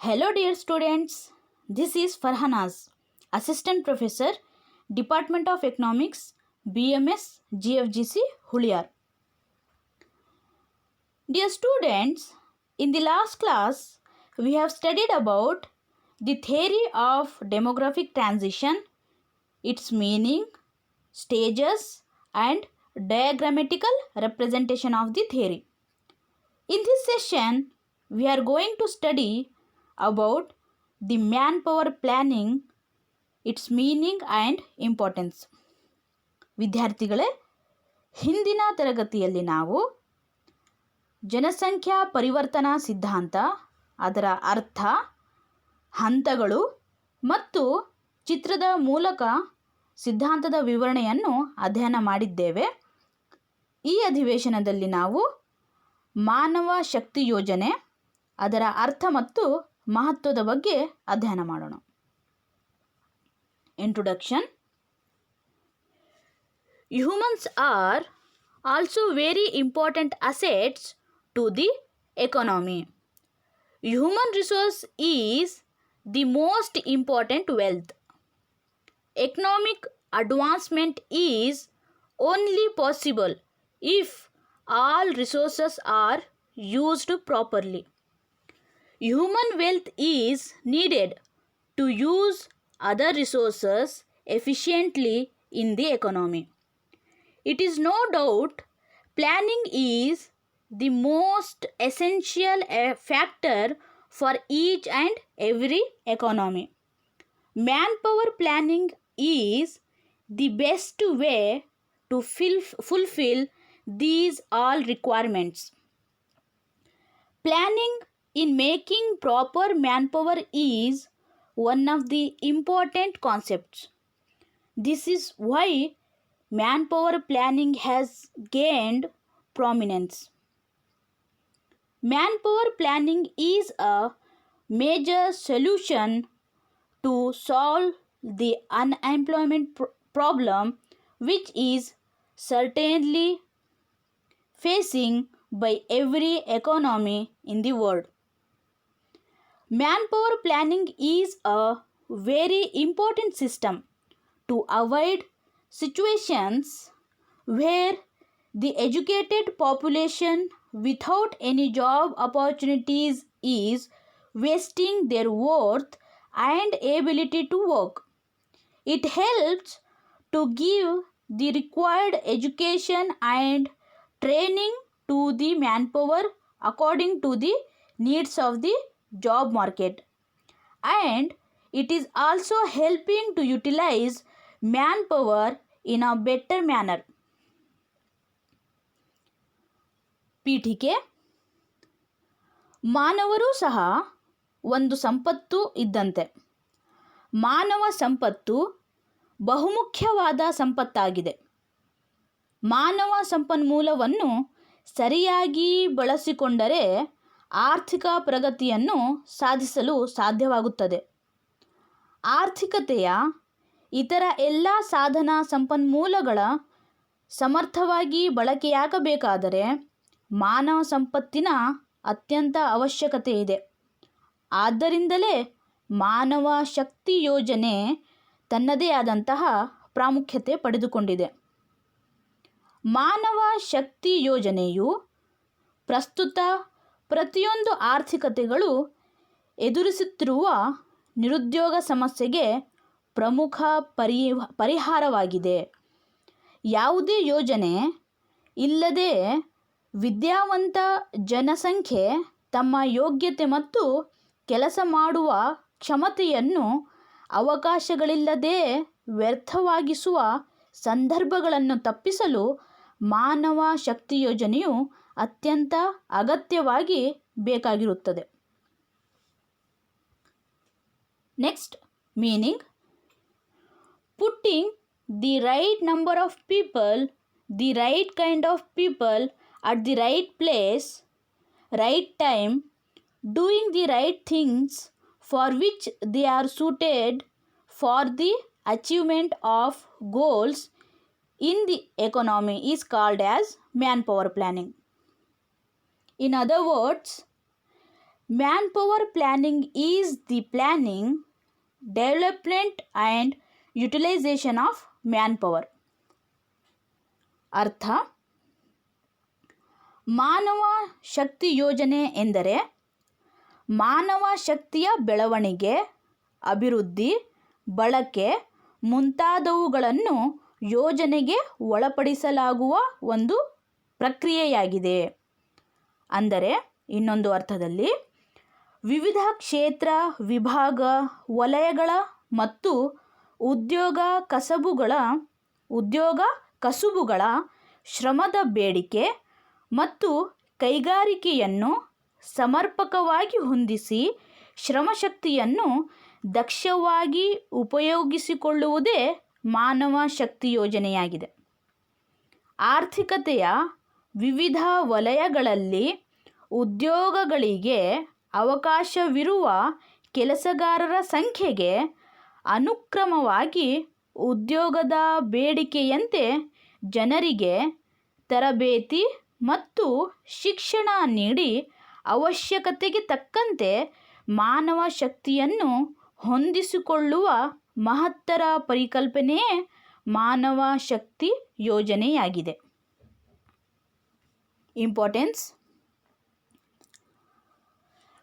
Hello, dear students. This is Farhanaz, Assistant Professor, Department of Economics, BMS, GFGC, Huliyar. Dear students, in the last class, we have studied about the theory of demographic transition, its meaning, stages, and diagrammatical representation of the theory. In this session, we are going to study about the manpower planning, its meaning and importance ವಿದ್ಯಾರ್ಥಿಗಳೇ ಹಿಂದಿನ ತರಗತಿಯಲ್ಲಿ ನಾವು ಜನಸಂಖ್ಯಾ ಪರಿವರ್ತನಾ ಸಿದ್ಧಾಂತ ಅದರ ಅರ್ಥ ಹಂತಗಳು ಮತ್ತು ಚಿತ್ರದ ಮೂಲಕ ಸಿದ್ಧಾಂತದ ವಿವರಣೆಯನ್ನು ಅಧ್ಯಯನ ಮಾಡಿದ್ದೇವೆ. ಈ ಅಧಿವೇಶನದಲ್ಲಿ ನಾವು ಮಾನವ ಶಕ್ತಿ ಯೋಜನೆ ಅದರ ಅರ್ಥ ಮತ್ತು ಮಹತ್ವದ ಬಗ್ಗೆ ಅಧ್ಯಯನ ಮಾಡೋಣ. Introduction humans are also very important assets to the economy human resource is the most important wealth economic advancement is only possible if all resources are used properly. Human wealth is needed to use other resources efficiently in the economy. It is no doubt planning is the most essential uh, factor for each and every economy. Manpower planning is the best way to fulfill these all requirements. Planning in making proper manpower is one of the important concepts. This is why manpower planning has gained prominence. Manpower planning is a major solution to solve the unemployment pr- problem which is certainly facing by every economy in the world manpower planning is a very important system to avoid situations where the educated population without any job opportunities is wasting their worth and ability to work. It helps to give the required education and training to the manpower according to the needs of the job market. And it is also helping to utilize manpower in a better manner. ಪೀಠಿಕೆ ಮಾನವರು ಸಹ ಒಂದು ಸಂಪತ್ತು ಇದ್ದಂತೆ ಮಾನವ ಸಂಪತ್ತು ಬಹುಮುಖ್ಯವಾದ ಸಂಪತ್ತಾಗಿದೆ ಮಾನವ ಸಂಪನ್ಮೂಲವನ್ನು ಸರಿಯಾಗಿ ಬಳಸಿಕೊಂಡರೆ ಆರ್ಥಿಕ ಪ್ರಗತಿಯನ್ನು ಸಾಧಿಸಲು ಸಾಧ್ಯವಾಗುತ್ತದೆ. ಆರ್ಥಿಕತೆಯ ಇತರ ಎಲ್ಲ ಸಾಧನ ಸಂಪನ್ಮೂಲಗಳ ಸಮರ್ಥವಾಗಿ ಬಳಕೆಯಾಗಬೇಕಾದರೆ ಮಾನವ ಸಂಪತ್ತಿನ ಅತ್ಯಂತ ಅವಶ್ಯಕತೆ ಇದೆ. ಆದ್ದರಿಂದಲೇ ಮಾನವ ಶಕ್ತಿ ಯೋಜನೆ ತನ್ನದೇ ಆದಂತಹ ಪ್ರಾಮುಖ್ಯತೆ ಪಡೆದುಕೊಂಡಿದೆ. ಮಾನವ ಶಕ್ತಿ ಯೋಜನೆಯು ಪ್ರಸ್ತುತ ಪ್ರತಿಯೊಂದು ಆರ್ಥಿಕತೆಗಳು ಎದುರಿಸುತ್ತಿರುವ ನಿರುದ್ಯೋಗ ಸಮಸ್ಯೆಗೆ ಪ್ರಮುಖ ಪರಿ ಪರಿಹಾರವಾಗಿದೆ. ಯಾವುದೇ ಯೋಜನೆ ಇಲ್ಲದೆ ವಿದ್ಯಾವಂತ ಜನಸಂಖ್ಯೆ ತಮ್ಮ ಯೋಗ್ಯತೆ ಮತ್ತು ಕೆಲಸ ಮಾಡುವ ಕ್ಷಮತೆಯನ್ನು ಅವಕಾಶಗಳಿಲ್ಲದೆ ವ್ಯರ್ಥವಾಗಿಸುವ ಸಂದರ್ಭಗಳನ್ನು ತಪ್ಪಿಸಲು ಮಾನವ ಶಕ್ತಿ ಯೋಜನೆಯು ಅತ್ಯಂತ ಅಗತ್ಯವಾಗಿ ಬೇಕಾಗಿರುತ್ತದೆ. Next meaning. Putting the right number of people, the right kind of people at the right place, right time, doing the right things for which they are suited for the achievement of goals in the economy is called as man power planning. In other words, manpower planning is the planning development and utilization of manpower ಅರ್ಥ ಮಾನವ ಶಕ್ತಿ ಯೋಜನೆ ಎಂದರೆ ಮಾನವ ಶಕ್ತಿಯ ಬೆಳವಣಿಗೆ ಅಭಿವೃದ್ಧಿ ಬಳಕೆ ಮುಂತಾದವುಗಳನ್ನು ಯೋಜನೆಗೆ ಒಳಪಡಿಸಲಾಗುವ ಒಂದು ಪ್ರಕ್ರಿಯೆಯಾಗಿದೆ ಅಂದರೆ ಇನ್ನೊಂದು ಅರ್ಥದಲ್ಲಿ ವಿವಿಧ ಕ್ಷೇತ್ರ, ವಿಭಾಗ, ವಲಯಗಳ ಮತ್ತು ಉದ್ಯೋಗ ಕಸಬುಗಳ, ಉದ್ಯೋಗ ಕಸುಬುಗಳ ಶ್ರಮದ ಬೇಡಿಕೆ ಮತ್ತು ಕೈಗಾರಿಕೆಯನ್ನು ಸಮರ್ಪಕವಾಗಿ ಹೊಂದಿಸಿ ಶ್ರಮಶಕ್ತಿಯನ್ನು ದಕ್ಷವಾಗಿ ಉಪಯೋಗಿಸಿಕೊಳ್ಳುವುದೇ ಮಾನವ ಶಕ್ತಿ ಯೋಜನೆಯಾಗಿದೆ. ಆರ್ಥಿಕತೆಯ ವಿವಿಧ ವಲಯಗಳಲ್ಲಿ ಉದ್ಯೋಗಗಳಿಗೆ ಅವಕಾಶವಿರುವ ಕೆಲಸಗಾರರ ಸಂಖ್ಯೆಗೆ ಅನುಕ್ರಮವಾಗಿ ಉದ್ಯೋಗದ ಬೇಡಿಕೆಯಂತೆ ಜನರಿಗೆ ತರಬೇತಿ ಮತ್ತು ಶಿಕ್ಷಣ ನೀಡಿ ಅವಶ್ಯಕತೆಗೆ ತಕ್ಕಂತೆ ಮಾನವ ಶಕ್ತಿಯನ್ನು ಹೊಂದಿಸಿಕೊಳ್ಳುವ ಮಹತ್ತರ ಪರಿಕಲ್ಪನೆಯೇ ಮಾನವ ಶಕ್ತಿ ಯೋಜನೆಯಾಗಿದೆ. importance.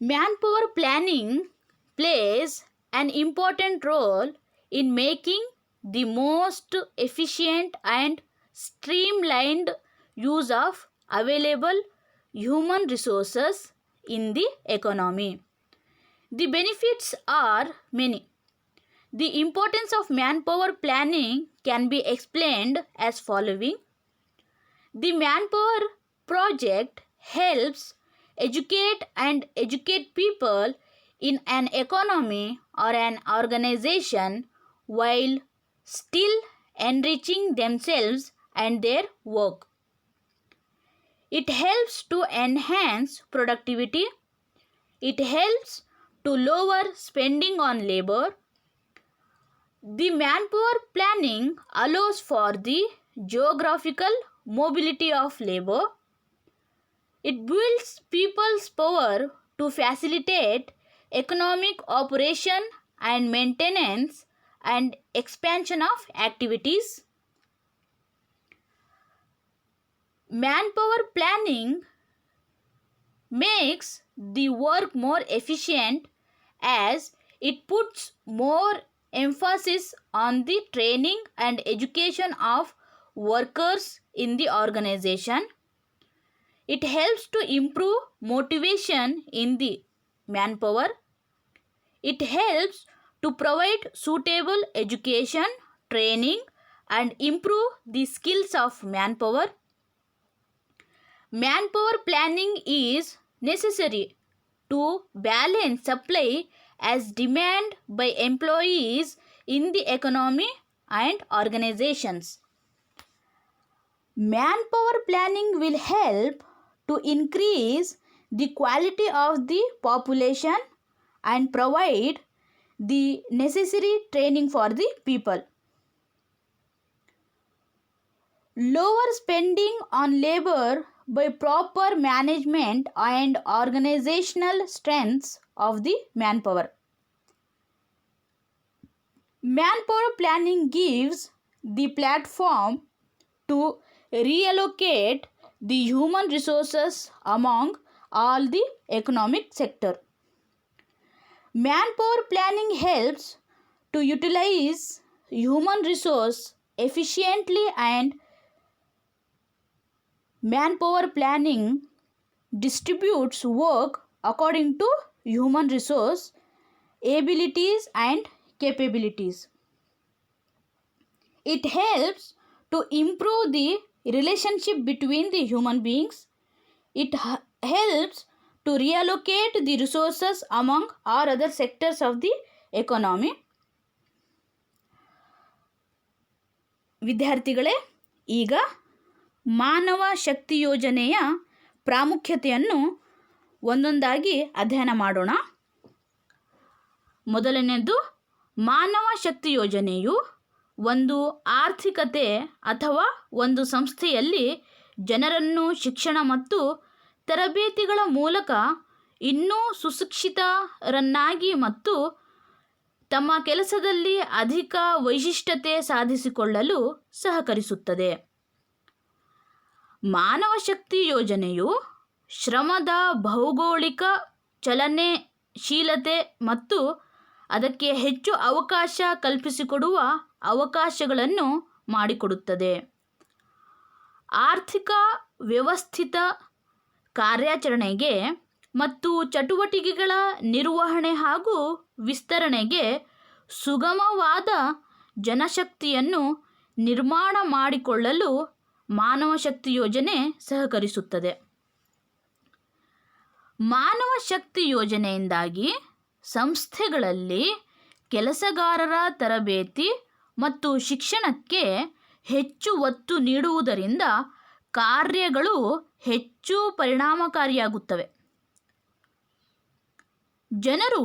Manpower planning plays an important role in making the most efficient and streamlined use of available human resources in the economy. The benefits are many. The importance of manpower planning can be explained as following. The manpower project helps educate and educate people in an economy or an organization while still enriching themselves and their work. It helps to enhance productivity. It helps to lower spending on labor. The manpower planning allows for the geographical mobility of labor. It builds people's power to facilitate economic operation and maintenance and expansion of activities. Manpower planning makes the work more efficient as it puts more emphasis on the training and education of workers in the organization. It helps to improve motivation in the manpower. It helps to provide suitable education, training, and improve the skills of manpower. Manpower planning is necessary to balance supply as demand by employees in the economy and organizations. Manpower planning will help to increase the quality of the population and provide the necessary training for the people. Lower spending on labor by proper management and organizational strengths of the manpower. Manpower planning gives the platform to reallocate the human resources among all the economic sector. Manpower planning helps to utilize human resource efficiently and manpower planning distributes work according to human resource abilities and capabilities. It helps to improve the relationship between the human beings. It helps to reallocate the resources among our other sectors of the economy. ವಿದ್ಯಾರ್ಥಿಗಳೇ ಈಗ ಮಾನವ ಶಕ್ತಿ ಯೋಜನೆಯ ಪ್ರಾಮುಖ್ಯತೆಯನ್ನು ಒಂದೊಂದಾಗಿ ಅಧ್ಯಯನ ಮಾಡೋಣ ಮೊದಲನೆಯದು ಮಾನವ ಶಕ್ತಿ ಯೋಜನೆಯು ಒಂದು ಆರ್ಥಿಕತೆ ಅಥವಾ ಒಂದು ಸಂಸ್ಥೆಯಲ್ಲಿ ಜನರನ್ನು ಶಿಕ್ಷಣ ಮತ್ತು ತರಬೇತಿಗಳ ಮೂಲಕ ಇನ್ನೂ ಸುಶಿಕ್ಷಿತರನ್ನಾಗಿ ಮತ್ತು ತಮ್ಮ ಕೆಲಸದಲ್ಲಿ ಅಧಿಕ ವೈಶಿಷ್ಟ್ಯತೆ ಸಾಧಿಸಿಕೊಳ್ಳಲು ಸಹಕರಿಸುತ್ತದೆ. ಮಾನವ ಶಕ್ತಿ ಯೋಜನೆಯು ಶ್ರಮದ ಭೌಗೋಳಿಕ ಚಲನೆಶೀಲತೆ ಮತ್ತು ಅದಕ್ಕೆ ಹೆಚ್ಚು ಅವಕಾಶ ಕಲ್ಪಿಸಿಕೊಡುವ ಅವಕಾಶಗಳನ್ನು ಮಾಡಿಕೊಡುತ್ತದೆ. ಆರ್ಥಿಕ ವ್ಯವಸ್ಥಿತ ಕಾರ್ಯಾಚರಣೆಗೆ ಮತ್ತು ಚಟುವಟಿಕೆಗಳ ನಿರ್ವಹಣೆ ಹಾಗೂ ವಿಸ್ತರಣೆಗೆ ಸುಗಮವಾದ ಜನಶಕ್ತಿಯನ್ನು ನಿರ್ಮಾಣ ಮಾಡಿಕೊಳ್ಳಲು ಮಾನವ ಶಕ್ತಿ ಯೋಜನೆ ಸಹಕರಿಸುತ್ತದೆ. ಮಾನವ ಶಕ್ತಿ ಯೋಜನೆಯಿಂದಾಗಿ ಸಂಸ್ಥೆಗಳಲ್ಲಿ ಕೆಲಸಗಾರರ ತರಬೇತಿ ಮತ್ತು ಶಿಕ್ಷಣಕ್ಕೆ ಹೆಚ್ಚು ಒತ್ತು ನೀಡುವುದರಿಂದ ಕಾರ್ಯಗಳು ಹೆಚ್ಚು ಪರಿಣಾಮಕಾರಿಯಾಗುತ್ತವೆ. ಜನರು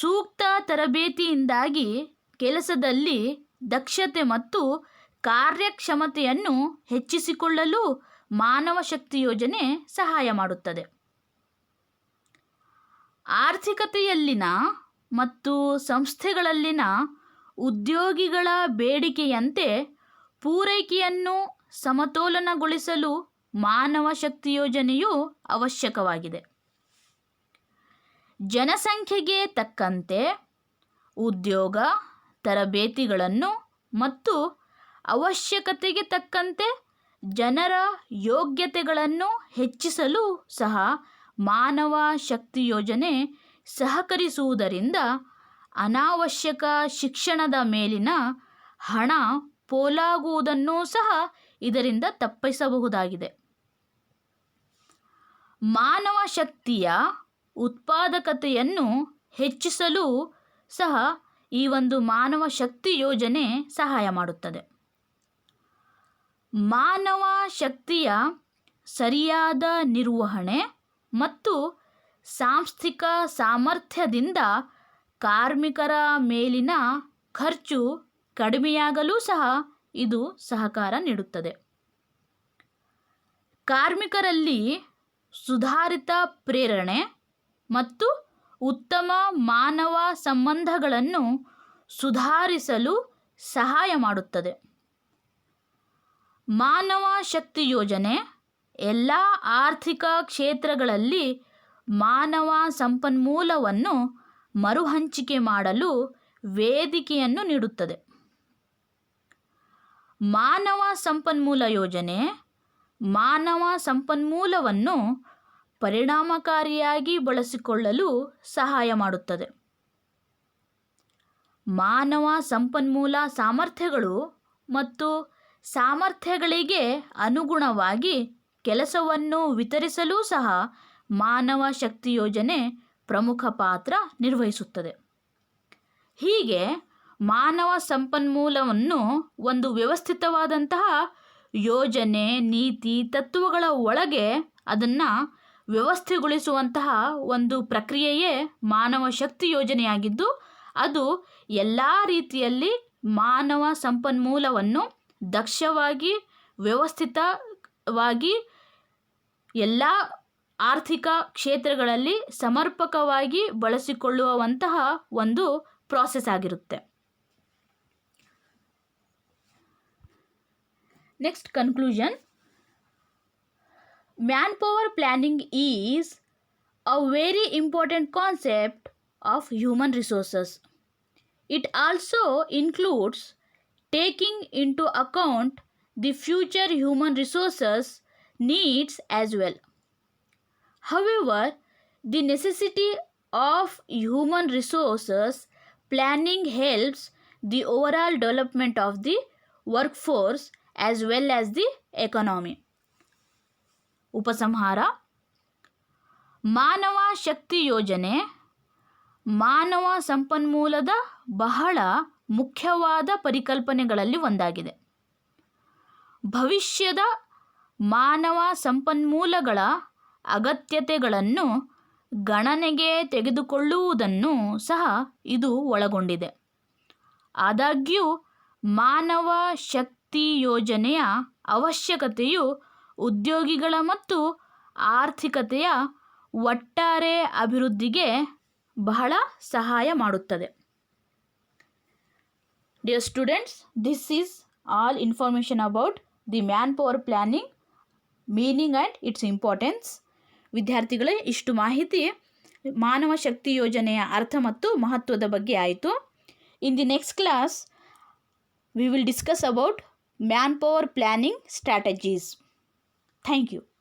ಸೂಕ್ತ ತರಬೇತಿಯಿಂದಾಗಿ ಕೆಲಸದಲ್ಲಿ ದಕ್ಷತೆ ಮತ್ತು ಕಾರ್ಯಕ್ಷಮತೆಯನ್ನು ಹೆಚ್ಚಿಸಿಕೊಳ್ಳಲು ಮಾನವ ಶಕ್ತಿ ಯೋಜನೆ ಸಹಾಯ ಮಾಡುತ್ತದೆ. ಆರ್ಥಿಕತೆಯಲ್ಲಿನ ಮತ್ತು ಸಂಸ್ಥೆಗಳಲ್ಲಿನ ಉದ್ಯೋಗಿಗಳ ಬೇಡಿಕೆಯಂತೆ ಪೂರೈಕೆಯನ್ನು ಸಮತೋಲನಗೊಳಿಸಲು ಮಾನವ ಶಕ್ತಿ ಯೋಜನೆಯು ಅವಶ್ಯಕವಾಗಿದೆ. ಜನಸಂಖ್ಯೆಗೆ ತಕ್ಕಂತೆ ಉದ್ಯೋಗ, ತರಬೇತಿಗಳನ್ನು ಮತ್ತು ಅವಶ್ಯಕತೆಗೆ ತಕ್ಕಂತೆ ಜನರ ಯೋಗ್ಯತೆಗಳನ್ನು ಹೆಚ್ಚಿಸಲು ಸಹ ಮಾನವ ಶಕ್ತಿ ಯೋಜನೆ ಸಹಕರಿಸುವುದರಿಂದ ಅನಾವಶ್ಯಕ ಶಿಕ್ಷಣದ ಮೇಲಿನ ಹಣ ಪೋಲಾಗುವುದನ್ನು ಸಹ ಇದರಿಂದ ತಪ್ಪಿಸಬಹುದಾಗಿದೆ. ಮಾನವ ಶಕ್ತಿಯ ಉತ್ಪಾದಕತೆಯನ್ನು ಹೆಚ್ಚಿಸಲು ಸಹ ಈ ಒಂದು ಮಾನವ ಶಕ್ತಿ ಯೋಜನೆ ಸಹಾಯ ಮಾಡುತ್ತದೆ. ಮಾನವ ಶಕ್ತಿಯ ಸರಿಯಾದ ನಿರ್ವಹಣೆ ಮತ್ತು ಸಾಂಸ್ಥಿಕ ಸಾಮರ್ಥ್ಯದಿಂದ ಕಾರ್ಮಿಕರ ಮೇಲಿನ ಖರ್ಚು ಕಡಿಮೆಯಾಗಲು ಸಹ ಇದು ಸಹಕಾರ ನೀಡುತ್ತದೆ. ಕಾರ್ಮಿಕರಲ್ಲಿ ಸುಧಾರಿತ ಪ್ರೇರಣೆ ಮತ್ತು ಉತ್ತಮ ಮಾನವ ಸಂಬಂಧಗಳನ್ನು ಸುಧಾರಿಸಲು ಸಹಾಯ ಮಾಡುತ್ತದೆ. ಮಾನವ ಶಕ್ತಿ ಯೋಜನೆ ಎಲ್ಲ ಆರ್ಥಿಕ ಕ್ಷೇತ್ರಗಳಲ್ಲಿ ಮಾನವ ಸಂಪನ್ಮೂಲವನ್ನು ಮರುಹಂಚಿಕೆ ಮಾಡಲು ವೇದಿಕೆಯನ್ನು ನೀಡುತ್ತದೆ. ಮಾನವ ಸಂಪನ್ಮೂಲ ಯೋಜನೆ ಮಾನವ ಸಂಪನ್ಮೂಲವನ್ನು ಪರಿಣಾಮಕಾರಿಯಾಗಿ ಬಳಸಿಕೊಳ್ಳಲು ಸಹಾಯ ಮಾಡುತ್ತದೆ. ಮಾನವ ಸಂಪನ್ಮೂಲ ಸಾಮರ್ಥ್ಯಗಳು ಮತ್ತು ಸಾಮರ್ಥ್ಯಗಳಿಗೆ ಅನುಗುಣವಾಗಿ ಕೆಲಸವನ್ನು ವಿತರಿಸಲು ಸಹ ಮಾನವ ಶಕ್ತಿ ಯೋಜನೆ ಪ್ರಮುಖ ಪಾತ್ರ ನಿರ್ವಹಿಸುತ್ತದೆ. ಹೀಗೆ ಮಾನವ ಸಂಪನ್ಮೂಲವನ್ನು ಒಂದು ವ್ಯವಸ್ಥಿತವಾದಂತಹ ಯೋಜನೆ, ನೀತಿ, ತತ್ವಗಳ ಒಳಗೆ ಅದನ್ನು ವ್ಯವಸ್ಥೆಗೊಳಿಸುವಂತಹ ಒಂದು ಪ್ರಕ್ರಿಯೆಯೇ ಮಾನವ ಶಕ್ತಿ ಯೋಜನೆಯಾಗಿದ್ದು, ಅದು ಎಲ್ಲ ರೀತಿಯಲ್ಲಿ ಮಾನವ ಸಂಪನ್ಮೂಲವನ್ನು ದಕ್ಷವಾಗಿ ವ್ಯವಸ್ಥಿತವಾಗಿ ಎಲ್ಲ ಆರ್ಥಿಕ ಕ್ಷೇತ್ರಗಳಲ್ಲಿ ಸಮರ್ಪಕವಾಗಿ ಬಳಸಿಕೊಳ್ಳುವಂತಹ ಒಂದು ಪ್ರಾಸೆಸ್ ಆಗಿರುತ್ತೆ. Next conclusion man power planning is a very important concept of human resources it also includes taking into account the future human resources needs as well However, the necessity of human resources planning helps the overall development of the workforce as well as the economy. ಉಪಸಂಹಾರ ಮಾನವ ಶಕ್ತಿ ಯೋಜನೆ ಮಾನವ ಸಂಪನ್ಮೂಲದ ಬಹಳ ಮುಖ್ಯವಾದ ಪರಿಕಲ್ಪನೆಗಳಲ್ಲಿ ಒಂದಾಗಿದೆ ಭವಿಷ್ಯದ ಮಾನವ ಸಂಪನ್ಮೂಲಗಳ ಅಗತ್ಯತೆಗಳನ್ನು ಗಣನೆಗೆ ತೆಗೆದುಕೊಳ್ಳುವುದನ್ನು ಸಹ ಇದು ಒಳಗೊಂಡಿದೆ. ಆದಾಗ್ಯೂ, ಮಾನವ ಶಕ್ತಿ ಯೋಜನೆಯ ಅವಶ್ಯಕತೆಯು ಉದ್ಯೋಗಿಗಳ ಮತ್ತು ಆರ್ಥಿಕತೆಯ ಒಟ್ಟಾರೆ ಅಭಿವೃದ್ಧಿಗೆ ಬಹಳ ಸಹಾಯ ಮಾಡುತ್ತದೆ. Dear students this is all information about the man power planning meaning and its importance ವಿದ್ಯಾರ್ಥಿಗಳೇ ಇಷ್ಟು ಮಾಹಿತಿ ಮಾನವ ಶಕ್ತಿ ಯೋಜನೆಯ ಅರ್ಥ ಮತ್ತು ಮಹತ್ವದ ಬಗ್ಗೆ ಆಯಿತು. In the next class we will discuss about man power planning strategies thank you